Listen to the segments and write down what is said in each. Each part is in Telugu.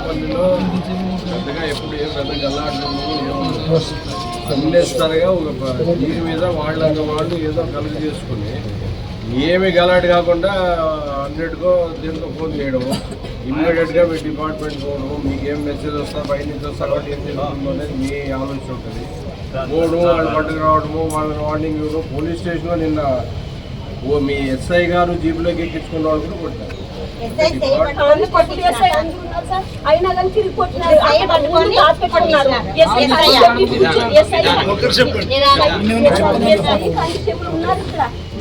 పల్లిలో పెద్దగా ఎప్పుడు ఏం పెద్ద గల్లాట్లు సందేస్తారుగా ఒక దీని మీద వాళ్ళంగా వాళ్ళు ఏదో కలుగు చేసుకుని ఏమి గలాట్ కాకుండా హండ్రెడ్కో దీనికో ఫోన్ చేయడము ఇమ్మీడియట్గా మీ డిపార్ట్మెంట్ పోవడం మీకు ఏం మెసేజ్ వస్తా బయట నుంచి వస్తా కాబట్టి ఏం జరుగుతుందో అనేది మీ ఆలోచన ఉంటుంది పోవడం వాళ్ళు పట్టుకు రావడము వాళ్ళని వార్నింగ్ ఇవ్వడం పోలీస్ స్టేషన్లో నిన్న ఓ మీ ఎస్ఐ గారు జీపులోకి ఎక్కించుకున్న వాళ్ళు కూడా కొట్టారు. అయినా కానీ తిరిగి కొట్టినారు. ఉన్నారు.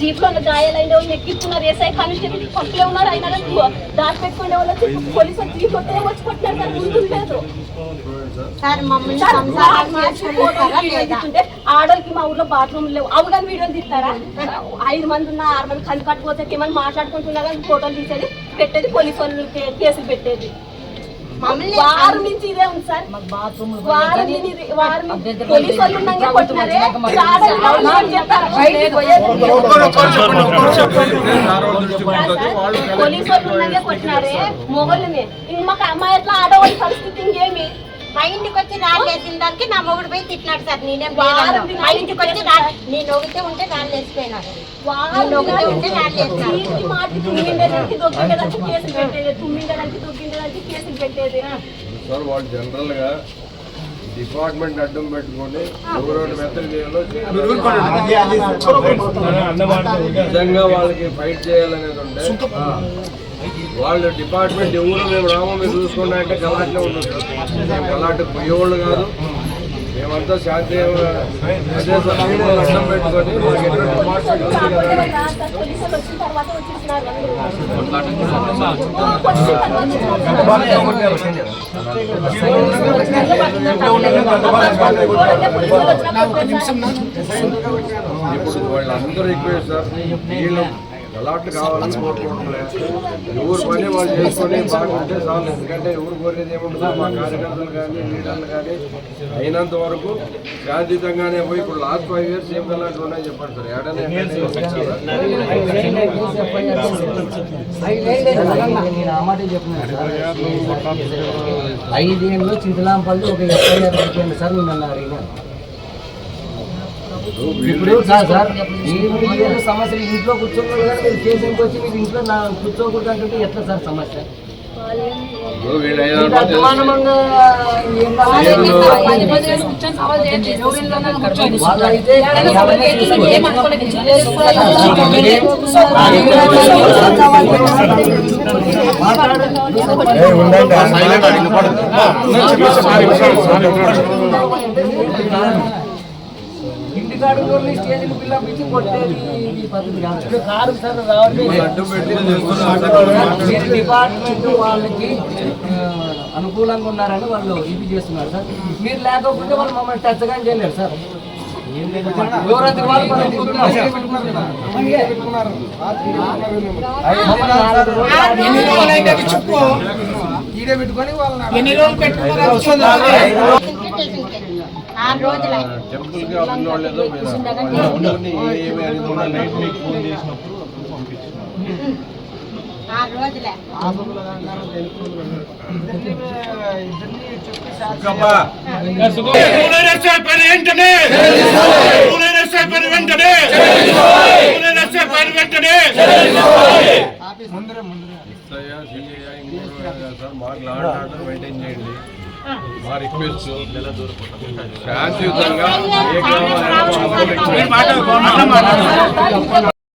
జీప్లో గాయాలైన వాళ్ళు ఎక్కిస్తున్నారు. ఎస్ఐ కానిస్టేబుల్ పక్కలే ఉన్నారు. అయినా కానీ దాచిపెట్టుకునే వాళ్ళు వచ్చి పోలీసులు జీప్ కొట్టే వచ్చి కొట్టినారు సార్ ఆడోళ్ళకి మా ఊర్లో బాత్రూమ్ లేవు. అవుగా వీడియోలు తీస్తారా? ఐదు మంది ఉన్న ఆరు మంది కళ్ళు కట్టుకోతే ఏమని మాట్లాడుకుంటున్నా కానీ ఫోటోలు తీసేది పెట్టేది పోలీసు వాళ్ళు కేసులు పెట్టేది. వారం నుంచి ఇదే ఉంది సార్. వారం నుంచి ఇది- వారం నుంచి పోలీసు వాళ్ళు ఉన్నాక కొట్టినారే. ఆడోళ్ళు ఎవరు చెప్తారా? పోలీసు వాళ్ళు ఉన్నాకే కొట్టినారే. మొగళ్ళని. ఇంక మాకు అమ్మాయి ఎట్లా ఆడవాళ్ళ పరిస్థితి ఇంకేమి? మా ఇంటికి వచ్చి రాళ్ళేసిన దానికి నా మొగుడు పోయి తిట్టినాడు సార్. నేనేం. దినాలు మా ఇంటికి వచ్చి రా నేను ఒకటే ఉంటే రాళ్ళు వేసిపోయినాడు నేను ఉంటే వేసినాడు వాళ్ళు జనరల్గా డిపార్ట్మెంట్ అడ్డం పెట్టుకొని ఎవరెవరు మెత్తలు చేయాలో నిజంగా వాళ్ళకి ఫైట్ చేయాలనేది ఉంటే వాళ్ళు డిపార్ట్మెంట్ ఎవరు మేము రామో మీరు చూసుకోండి అంటే గలాట్లే ఉండదు. మేము గలాట్ పోయేవాళ్ళు కాదు. మేమంతా అడ్డం పెట్టుకొని మాకు ఎన్నో డిపార్ట్మెంట్ ఉంది. ఇప్పుడు వాళ్ళందరూ రిక్వెస్ట్ సార్ వీళ్ళు అలాట్లు కావాలని కోరుకుంటున్నారు ఎవరు పని వాళ్ళు చేసుకొని బాగుంటే చాలు ఎందుకంటే ఎవరు కోరేది ఏముంటుందో మా కార్యకర్తలు కానీ లీడర్లు కానీ అయినంత వరకు శాంతియుతంగానే పోయి ఇప్పుడు లాస్ట్ ఫైవ్ ఇయర్స్ ఏం అలాంటి ఉన్నాయి చెప్పండి సార్. ఏడనే ఐదేళ్ళు చింతలాంపల్లి ఒక ఎఫ్ఐఆర్ సార్ మిమ్మల్ని అడిగినాను ఇప్పుడు సార్ సార్ సమస్యలు ఇంట్లో కూర్చోకూడదు కానీ మీరు స్టేషన్కి వచ్చి మీరు ఇంట్లో నా కూర్చోకూడదు అంటుంటే ఎట్లా సార్ సమస్య వీళ్ళు ఇంత అయినా అభిమానమంగా ఏం కావాలి? వాళ్ళు అయితే ఎవరిని చూసుకోరు. ఇంటికాడు స్టేజ్కి పిల్లపించి కొట్టేది ఈ పద్ధతి కాదు. ఇప్పుడు కారు సార్ రావట్లేదు. అడ్డం పెట్టి చేస్తున్నారు మీరు డిపార్ట్మెంట్ వాళ్ళకి అనుకూలంగా ఉన్నారని వాళ్ళు ఇది చేస్తున్నారు సార్. మీరు లేకపోతే వాళ్ళు మమ్మల్ని టచ్గా చేయలేరు సార్. మనం కూర్చున్నాం. మమ్మల్ని నాలుగు రోజులు. ఆడి- ఆరు రోజులు టెంపుల్కి ఉన్న వాళ్ళు ఏదో. ఏమి అని కూడా నైట్ మీకు ఫోన్ చేసినప్పుడు ఆరు రోజులే. పని వెంటనే. పని వెంటనే. పని వెంటనే. ఇంకోరు కాదు సార్, మాకు లాండ్ ఆర్డర్ మెయింటైన్ చేయండి. మా రిక్వెస్ట్ శాంతియుతంగా